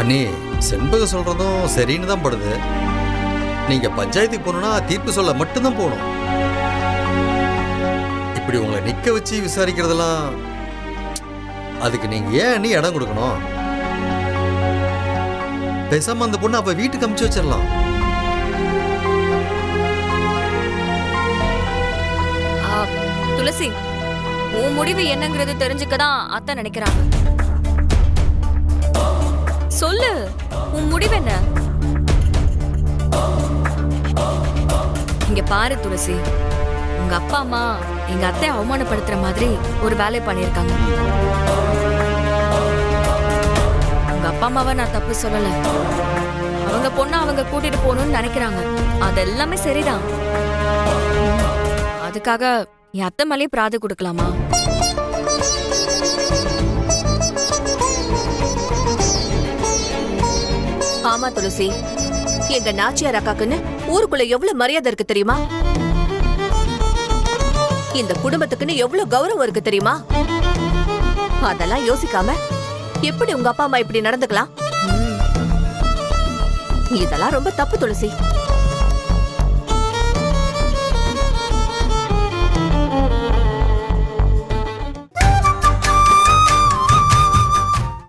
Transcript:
அண்ணே செண்பக சொல்றதும் சரின்னு தான் படுது. நீங்க பஞ்சாயத்துக்கு போகணுன்னா தீர்ப்பு சொல்ல மட்டும்தான் போகணும். இப்படி உங்களை நிக்க வச்சு விசாரிக்கிறதெல்லாம் அதுக்கு நீங்க ஏன் அண்ணி இடம் கொடுக்கணும்? பேசாம அந்த பொண்ணு அப்ப வீட்டுக்கு அமுச்சு வச்சிடலாம். துளசி உன் முடிவு என்னங்கிறது தெரிஞ்சுக்க தான் அத்தை நினைக்கிறாங்க. உன் முடிவு என்ன? இங்க பாரு துளசி. உங்க அப்பா அம்மா எங்க அத்தை அவமானப்படுத்துற மாதிரி ஒரு வேலை பண்ணிருக்காங்க உங்க அப்பா அம்மாவை நான் தப்பு சொல்லல. அவங்க பொண்ணை அவங்க கூட்டிட்டு போகணும்னு நினைக்கிறாங்க. அது எல்லாமே சரிதான். அதுக்காக என் அத்தை மேலேயே பிராது கொடுக்கலாமா? ஆமா துளசி. எங்க நாச்சியார் அக்காக்குன்னு ஊருக்குள்ள எவ்வளவு மரியாதை இருக்கு தெரியுமா? இந்த குடும்பத்துக்குன்னு எவ்வளவு கௌரவம் இருக்கு தெரியுமா? அதெல்லாம் யோசிக்காம எப்படி உங்க அப்பா அம்மா இப்படி நடந்துக்கலாம்? இதெல்லாம் ரொம்ப தப்பு துளசி.